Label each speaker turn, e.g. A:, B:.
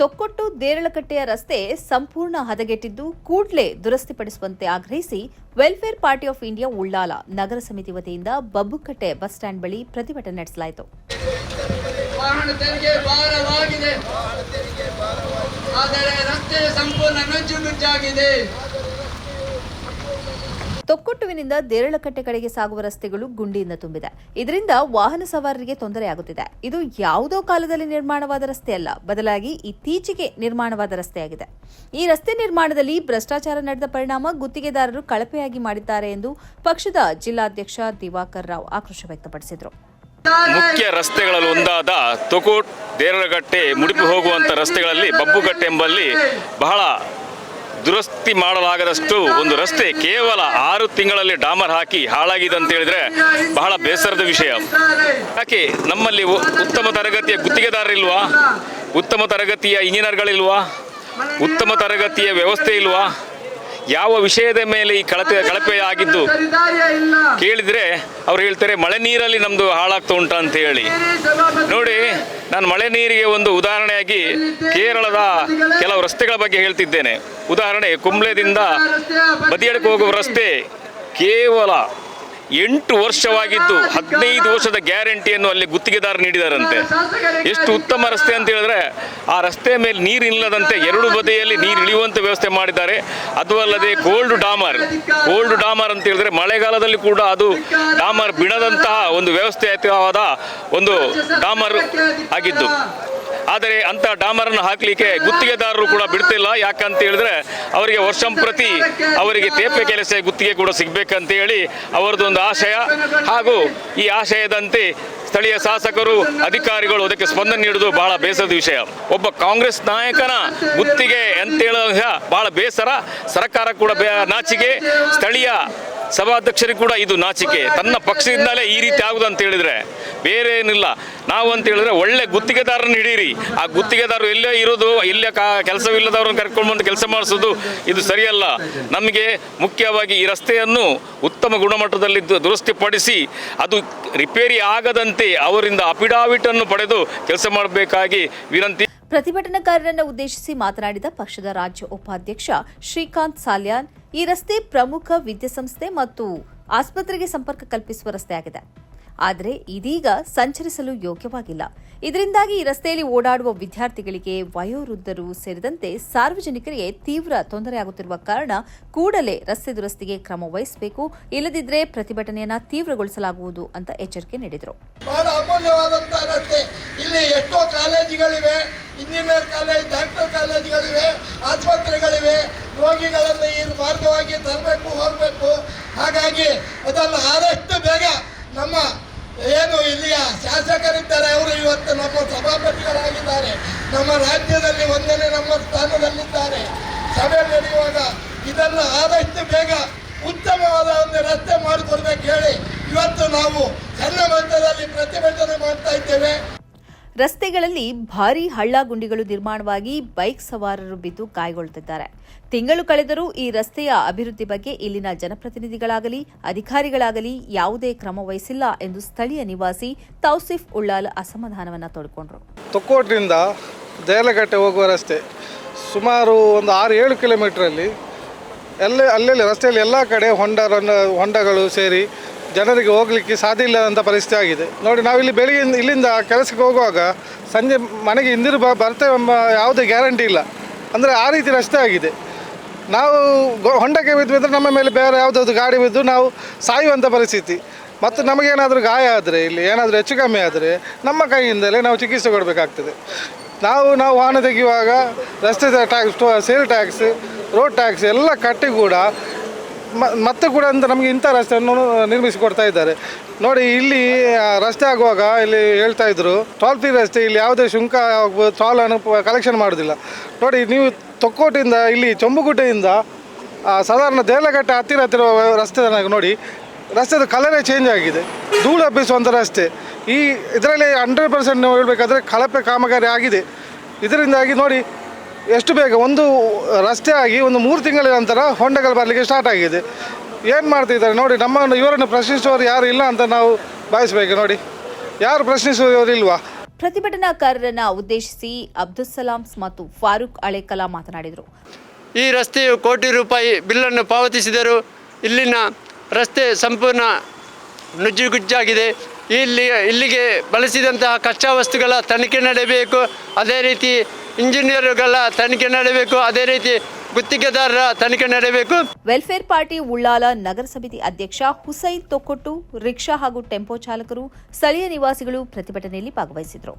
A: ತೊಕ್ಕೊಟ್ಟು ದೇರಳಕಟ್ಟೆಯ ರಸ್ತೆ ಸಂಪೂರ್ಣ ಹದಗೆಟ್ಟಿದ್ದು ಕೂಡಲೇ ದುರಸ್ತಿಪಡಿಸುವಂತೆ ಆಗ್ರಹಿಸಿ welfare party of India Ullal ನಗರ ಸಮಿತಿ ವತಿಯಿಂದ ಬಬ್ಬುಕಟ್ಟೆ ಬಸ್ ಸ್ಟ್ಯಾಂಡ್ ಬಳಿ ಪ್ರತಿಭಟನೆ ನಡೆಸಲಾಯಿತು.
B: ಆದರೆ ರಸ್ತೆ ಸಂಪೂರ್ಣ ನುಜ್ಜುನುಜ್ಜಾಗಿದೆ
A: ತೊಕ್ಕೊಟ್ಟುವಿನಿಂದ ದೇರಳಕಟ್ಟೆ ಕಡೆಗೆ ಸಾಗುವ ರಸ್ತೆಗಳು ಗುಂಡಿಯಿಂದ ತುಂಬಿದೆ. ಇದರಿಂದ ವಾಹನ ಸವಾರರಿಗೆ ತೊಂದರೆಯಾಗುತ್ತಿದೆ ಇದು ಯಾವುದೋ ಕಾಲದಲ್ಲಿ ನಿರ್ಮಾಣವಾದ ರಸ್ತೆಯಲ್ಲ ಬದಲಾಗಿ ಇತ್ತೀಚೆಗೆ ನಿರ್ಮಾಣವಾದ ರಸ್ತೆಯಾಗಿದೆ ಈ ರಸ್ತೆ ನಿರ್ಮಾಣದಲ್ಲಿ ಭ್ರಷ್ಟಾಚಾರ ನಡೆದ ಪರಿಣಾಮ ಗುತ್ತಿಗೆದಾರರು ಕಳಪೆಯಾಗಿ ಮಾಡಿದ್ದಾರೆ ಎಂದು ಪಕ್ಷದ ಜಿಲ್ಲಾಧ್ಯಕ್ಷ ದಿವಾಕರ್ ರಾವ್ ಆಕ್ರೋಶ ವ್ಯಕ್ತಪಡಿಸಿದರು.
C: ಮುಖ್ಯ ರಸ್ತೆಗಳಲ್ಲಿ ಒಂದಾದ ತೊಕೋಟ್ ದೇರಳಗಟ್ಟೆ, ಮುಡಿಪು ಹೋಗುವಂಥ ರಸ್ತೆಗಳಲ್ಲಿ ಬಬ್ಬುಗಟ್ಟೆ ಎಂಬಲ್ಲಿ ಬಹಳ ದುರಸ್ತಿ ಮಾಡಲಾಗದಷ್ಟು ಒಂದು ರಸ್ತೆ ಕೇವಲ ಆರು ತಿಂಗಳಲ್ಲಿ ಡಾಮರ್ ಹಾಕಿ ಹಾಳಾಗಿದೆ ಅಂತ ಹೇಳಿದ್ರೆ ಬಹಳ ಬೇಸರದ ವಿಷಯ. ಯಾಕೆ? ನಮ್ಮಲ್ಲಿ ಉತ್ತಮ ತರಗತಿಯ ಗುತ್ತಿಗೆದಾರರಿಲ್ವಾ ಉತ್ತಮ ತರಗತಿಯ ಇಂಜಿನಿಯರ್ಗಳಿಲ್ವಾ? ಉತ್ತಮ ತರಗತಿಯ ವ್ಯವಸ್ಥೆ ಇಲ್ವಾ? ಯಾವ ವಿಷಯದ ಮೇಲೆ ಈ ಕಳಪೆ ಕಳಪೆ ಆಗಿದ್ದು ಕೇಳಿದ್ರೆ ಅವ್ರು ಹೇಳ್ತಾರೆ ಮಳೆ ನೀರಲ್ಲಿ ನಮ್ದು ಹಾಳಾಗ್ತಾ ಉಂಟ ಅಂತ ಹೇಳಿ. ನೋಡಿ ನಾನು ಮಳೆ ನೀರಿಗೆ ಒಂದು ಉದಾಹರಣೆಯಾಗಿ ಕೇರಳದ ಕೆಲವು ರಸ್ತೆಗಳ ಬಗ್ಗೆ ಹೇಳ್ತಿದ್ದೇನೆ. ಉದಾಹರಣೆ ಕುಂಬ್ಳೆದಿಂದ ಬದಿಯಡಕ್ಕೆ ಹೋಗುವ ರಸ್ತೆ ಕೇವಲ ಎಂಟು ವರ್ಷವಾಗಿದ್ದು ಹದಿನೈದು ವರ್ಷದ ಗ್ಯಾರಂಟಿಯನ್ನು ಅಲ್ಲಿ ಗುತ್ತಿಗೆದಾರ ನೀಡಿದಾರಂತೆ. ಎಷ್ಟು ಉತ್ತಮ ರಸ್ತೆ ಅಂತ ಹೇಳಿದ್ರೆ ಆ ರಸ್ತೆ ಮೇಲೆ ನೀರು ಇಲ್ಲದಂತೆ ಎರಡು ಬದಿಯಲ್ಲಿ ನೀರು ಇಳಿಯುವಂತ ವ್ಯವಸ್ಥೆ ಮಾಡಿದ್ದಾರೆ. ಅದು ಅಲ್ಲದೆ ಕೋಲ್ಡ್ ಡಾಮರ್ ಗೋಲ್ಡ್ ಡಾಮರ್ ಅಂತ ಹೇಳಿದ್ರೆ ಮಳೆಗಾಲದಲ್ಲಿ ಕೂಡ ಅದು ಡಾಮರ್ ಬಿಡದಂತಹ ಒಂದು ವ್ಯವಸ್ಥಿತವಾದ ಒಂದು ಡಾಮರ್ ಆಗಿದ್ದು. ಆದರೆ ಅಂತ ಡಾಮರನ್ನು ಹಾಕಲಿಕ್ಕೆ ಗುತ್ತಿಗೆದಾರರು ಕೂಡ ಬಿಡ್ತಿಲ್ಲ. ಯಾಕಂತ ಹೇಳಿದ್ರೆ ಅವರಿಗೆ ವರ್ಷಂಪ್ರತಿ ಅವರಿಗೆ ತೇಪೆ ಕೆಲಸ ಗುತ್ತಿಗೆ ಕೂಡ ಸಿಗ್ಬೇಕಂತ ಹೇಳಿ ಅವರದೊಂದು ಆಶಯ. ಹಾಗೂ ಈ ಆಶಯದಂತೆ ಸ್ಥಳೀಯ ಶಾಸಕರು, ಅಧಿಕಾರಿಗಳು ಅದಕ್ಕೆ ಸ್ಪಂದನೆ ನೀಡುವುದು ಬಹಳ ಬೇಸರದ ವಿಷಯ. ಒಬ್ಬ ಕಾಂಗ್ರೆಸ್ ನಾಯಕನ ಗುತ್ತಿಗೆ ಅಂತ ಹೇಳುವಾಗ ಬಹಳ ಬೇಸರ. ಸರ್ಕಾರ ಕೂಡ ನಾಚಿಕೆ. ಸ್ಥಳೀಯ ಸಭಾಧ್ಯಕ್ಷರಿಗೆ ಕೂಡ ಇದು ನಾಚಿಕೆ. ತನ್ನ ಪಕ್ಷದಿಂದಲೇ ಈ ರೀತಿ ಆಗುದು ಅಂತ ಹೇಳಿದ್ರೆ. ಬೇರೆ ಏನಿಲ್ಲ. ನಾವು ಅಂತ ಹೇಳಿದ್ರೆ ಒಳ್ಳೆ ಗುತ್ತಿಗೆದಾರನ್ನ ಹಿಡೀರಿ. ಆ ಗುತ್ತಿಗೆದಾರರು ಎಲ್ಲೇ ಇರೋದು, ಇಲ್ಲೇ ಕಾ, ಕೆಲಸವಿಲ್ಲದವ್ರನ್ನ ಕರ್ಕೊಂಡು ಬಂದು ಕೆಲಸ ಮಾಡಿಸೋದು ಇದು ಸರಿಯಲ್ಲ. ನಮಗೆ ಮುಖ್ಯವಾಗಿ ಈ ರಸ್ತೆಯನ್ನು ಉತ್ತಮ ಗುಣಮಟ್ಟದಲ್ಲಿ ದುರಸ್ತಿಪಡಿಸಿ ಅದು ರಿಪೇರಿ ಆಗದಂತೆ ಅವರಿಂದ ಅಫಿಡಾವಿಟ್ ಅನ್ನು ಪಡೆದು ಕೆಲಸ ಮಾಡಬೇಕಾಗಿ ವಿನಂತಿ.
A: ಪ್ರತಿಭಟನಾಕಾರರನ್ನು ಉದ್ದೇಶಿಸಿ ಮಾತನಾಡಿದ ಪಕ್ಷದ ರಾಜ್ಯ ಉಪಾಧ್ಯಕ್ಷ ಶ್ರೀಕಾಂತ್ ಸಾಲ್ಯಾನ್, ಈ ರಸ್ತೆ ಪ್ರಮುಖ ವಿದ್ಯಾಸಂಸ್ಥೆ ಮತ್ತು ಆಸ್ಪತ್ರೆಗೆ ಸಂಪರ್ಕ ಕಲ್ಪಿಸುವ ರಸ್ತೆಯಾಗಿದೆ. ಆದರೆ ಇದೀಗ ಸಂಚರಿಸಲು ಯೋಗ್ಯವಾಗಿಲ್ಲ. ಇದರಿಂದಾಗಿ ಈ ರಸ್ತೆಯಲ್ಲಿ ಓಡಾಡುವ ವಿದ್ಯಾರ್ಥಿಗಳಿಗೆ ವಯೋವೃದ್ಧರು ಸೇರಿದಂತೆ ಸಾರ್ವಜನಿಕರಿಗೆ ತೀವ್ರ ತೊಂದರೆಯಾಗುತ್ತಿರುವ ಕಾರಣ ಕೂಡಲೇ ರಸ್ತೆ ದುರಸ್ತಿಗೆ ಕ್ರಮ ವಹಿಸಬೇಕು. ಇಲ್ಲದಿದ್ದರೆ ಪ್ರತಿಭಟನೆಯನ್ನ ತೀವ್ರಗೊಳಿಸಲಾಗುವುದು ಅಂತ ಎಚ್ಚರಿಕೆ ನೀಡಿದರು.
B: ಇಲ್ಲಿ ಎಷ್ಟೋ ಕಾಲೇಜುಗಳಿವೆ, ಇಂಜಿನಿಯರ್ ಕಾಲೇಜ್, ಡಾಕ್ಟರ್ ಕಾಲೇಜುಗಳಿವೆ, ಆಸ್ಪತ್ರೆಗಳಿವೆ. ರೋಗಿಗಳನ್ನು ಈ ಮಾರ್ಗವಾಗಿ ತರಬೇಕು, ಹೋಗಬೇಕು. ಹಾಗಾಗಿ ಅದನ್ನು ಆದಷ್ಟು ಬೇಗ ನಮ್ಮ ಏನು ಇಲ್ಲಿಯ ಶಾಸಕರಿದ್ದಾರೆ ಅವರು ಇವತ್ತು ನಮ್ಮ ಸಭಾಪತಿಗಳಾಗಿದ್ದಾರೆ ನಮ್ಮ ರಾಜ್ಯದಲ್ಲಿ ಒಂದನೇ ನಮ್ಮ ಸ್ಥಾನದಲ್ಲಿದ್ದಾರೆ. ಸಭೆ ನಡೆಯುವಾಗ ಇದನ್ನು ಆದಷ್ಟು ಬೇಗ ಉತ್ತಮವಾದ ಒಂದು ರಸ್ತೆ ಮಾಡಿಕೊಡ್ಬೇಕು ಹೇಳಿ ಇವತ್ತು ನಾವು ಸಣ್ಣ ಮಟ್ಟದಲ್ಲಿ ಪ್ರತಿಭಟನೆ ಮಾಡ್ತಾ ಇದ್ದೇವೆ.
A: ರಸ್ತೆಗಳಲ್ಲಿ ಭಾರೀ ಹಳ್ಳ ಗುಂಡಿಗಳು ನಿರ್ಮಾಣವಾಗಿ ಬೈಕ್ ಸವಾರರು ಬಿದ್ದು ಗಾಯಗೊಳ್ಳುತ್ತಿದ್ದಾರೆ ತಿಂಗಳು ಕಳೆದರೂ ಈ ರಸ್ತೆಯ ಅಭಿವೃದ್ಧಿ ಬಗ್ಗೆ ಇಲ್ಲಿನ ಜನಪ್ರತಿನಿಧಿಗಳಾಗಲಿ, ಅಧಿಕಾರಿಗಳಾಗಲಿ ಯಾವುದೇ ಕ್ರಮ ವಹಿಸಿಲ್ಲ ಎಂದು ಸ್ಥಳೀಯ ನಿವಾಸಿ ತೌಸಿಫ್ ಉಳ್ಳಾಲ್ ಅಸಮಾಧಾನವನ್ನು ತೋಡಿಕೊಂಡರು.
D: ತೊಕ್ಕೋಟ್ರಿಂದ ದೇಲಗಟ್ಟೆ ಹೋಗುವ ರಸ್ತೆ ಸುಮಾರು ಒಂದು ಆರು ಏಳು ಕಿಲೋಮೀಟ್ರಲ್ಲಿ ಎಲ್ಲ ಅಲ್ಲೆಲ್ಲಿ ರಸ್ತೆಯಲ್ಲಿ ಎಲ್ಲ ಕಡೆ ಹೊಂಡ, ಹೊಂಡಗಳು ಸೇರಿ ಜನರಿಗೆ ಹೋಗಲಿಕ್ಕೆ ಸಾಧ್ಯ ಇಲ್ಲದಂಥ ಪರಿಸ್ಥಿತಿ ಆಗಿದೆ. ನೋಡಿ ನಾವಿಲ್ಲಿ ಬೆಳಿಗ್ಗೆ ಇಲ್ಲಿಂದ ಕೆಲಸಕ್ಕೆ ಹೋಗುವಾಗ ಸಂಜೆ ಮನೆಗೆ ಹಿಂದಿರು ಬ, ಬರ್ತೇವೆ ಎಂಬ ಯಾವುದೇ ಗ್ಯಾರಂಟಿ ಇಲ್ಲ. ಅಂದರೆ ಆ ರೀತಿ ರಸ್ತೆ ಆಗಿದೆ. ನಾವು ಗೊ- ಹೊಂಡಕ್ಕೆ ಬಿದ್ದು ಬಿದ್ದರೆ ನಮ್ಮ ಮೇಲೆ ಬೇರೆ ಯಾವುದಾದ್ರು ಗಾಡಿ ಬಿದ್ದು ನಾವು ಸಾಯುವಂಥ ಪರಿಸ್ಥಿತಿ. ಮತ್ತು ನಮಗೇನಾದರೂ ಗಾಯ ಆದರೆ, ಇಲ್ಲಿ ಏನಾದರೂ ಹೆಚ್ಚು ಕಮ್ಮಿ ಆದರೆ ನಮ್ಮ ಕೈಯಿಂದಲೇ ನಾವು ಚಿಕಿತ್ಸೆ ಕೊಡಬೇಕಾಗ್ತದೆ. ನಾವು ನಾವು ವಾಹನ ತೆಗೆಯುವಾಗ ರಸ್ತೆ tax sale tax, road tax ಎಲ್ಲ ಕಟ್ಟಿ ಕೂಡ ಮತ್ತೆ ಕೂಡ ಅಂತ ನಮಗೆ ಇಂಥ ರಸ್ತೆಯನ್ನು ನಿರ್ಮಿಸಿಕೊಡ್ತಾ ಇದ್ದಾರೆ. ನೋಡಿ, ಇಲ್ಲಿ ರಸ್ತೆ ಆಗುವಾಗ ಇಲ್ಲಿ ಹೇಳ್ತಾ ಇದ್ರು ಟಾಲ್ ಫ್ರೀ ರಸ್ತೆ, ಇಲ್ಲಿ ಯಾವುದೇ ಶುಂಕ ಆಗ್ಬೋದು ಅನ್ನು ಕಲೆಕ್ಷನ್ ಮಾಡೋದಿಲ್ಲ ನೋಡಿ, ನೀವು ತೊಕ್ಕೋಟಿಂದ, ಇಲ್ಲಿ ಚೊಂಬುಗುಡ್ಡೆಯಿಂದ ಸಾಧಾರಣ ದೇಲಘಟ್ಟ ಹತ್ತಿರ ಹತ್ತಿರ ರಸ್ತೆ ನೋಡಿ, ರಸ್ತೆದು ಕಲರೇ ಚೇಂಜ್ ಆಗಿದೆ. ಧೂಳು ಹಬ್ಬಿಸುವಂಥ ರಸ್ತೆ. ಈ, ಇದರಲ್ಲಿ ಹಂಡ್ರೆಡ್ ಪರ್ಸೆಂಟ್ ನಾವು ಹೇಳಬೇಕಾದ್ರೆ ಕಳಪೆ ಕಾಮಗಾರಿ ಆಗಿದೆ. ಇದರಿಂದಾಗಿ ನೋಡಿ ಎಷ್ಟು ಬೇಗ? ಒಂದು ರಸ್ತೆ ಆಗಿ ಒಂದು ಮೂರು ತಿಂಗಳ ನಂತರ ಹೊಂಡಗಳು ಬರಲಿಕ್ಕೆ ಸ್ಟಾರ್ಟ್ ಆಗಿದೆ. ಏನು ಮಾಡ್ತಿದ್ದಾರೆ? ನೋಡಿ ನಮ್ಮನ್ನು ಇವರನ್ನು ಪ್ರಶ್ನಿಸುವವರು ಯಾರು ಇಲ್ಲ ಅಂತ ನಾವು ಭಾವಿಸ್ಬೇಕು. ನೋಡಿ ಯಾರು ಪ್ರಶ್ನಿಸುವವರು ಇಲ್ವಾ?
A: ಪ್ರತಿಭಟನಾಕಾರರನ್ನ ಉದ್ದೇಶಿಸಿ ಅಬ್ದುಲ್ ಸಲಾಂ ಮತ್ತು ಫಾರೂಕ್ ಅಳೆಕಲಾ ಮಾತನಾಡಿದರು.
E: ಈ ರಸ್ತೆಯು ಕೋಟಿ ರೂಪಾಯಿ ಬಿಲ್ಲನ್ನು ಪಾವತಿಸಿದರು ಇಲ್ಲಿನ ರಸ್ತೆ ಸಂಪೂರ್ಣ ನುಜ್ಜುಗುಜ್ಜಾಗಿದೆ. ಇಲ್ಲಿ ಇಲ್ಲಿಗೆ ಬಳಸಿದಂತಹ ಕಚ್ಚಾ ವಸ್ತುಗಳ ತನಿಖೆ ನಡೆಯಬೇಕು. ಅದೇ ರೀತಿ ಇಂಜಿನಿಯರ್ಗಳ ತನಿಖೆ ನಡೆಯಬೇಕು. ಅದೇ ರೀತಿ ಗುತ್ತಿಗೆದಾರರ ತನಿಖೆ ನಡೆಯಬೇಕು.
A: ವೆಲ್ಫೇರ್ ಪಾರ್ಟಿ ಉಳ್ಳಾಲ ನಗರ ಸಮಿತಿ ಅಧ್ಯಕ್ಷ ಹುಸೈನ್ ತೊಕ್ಕೊಟ್ಟು, ರಿಕ್ಷಾ ಹಾಗೂ ಟೆಂಪೋ ಚಾಲಕರು, ಸ್ಥಳೀಯ ನಿವಾಸಿಗಳು ಪ್ರತಿಭಟನೆಯಲ್ಲಿ ಭಾಗವಹಿಸಿದರು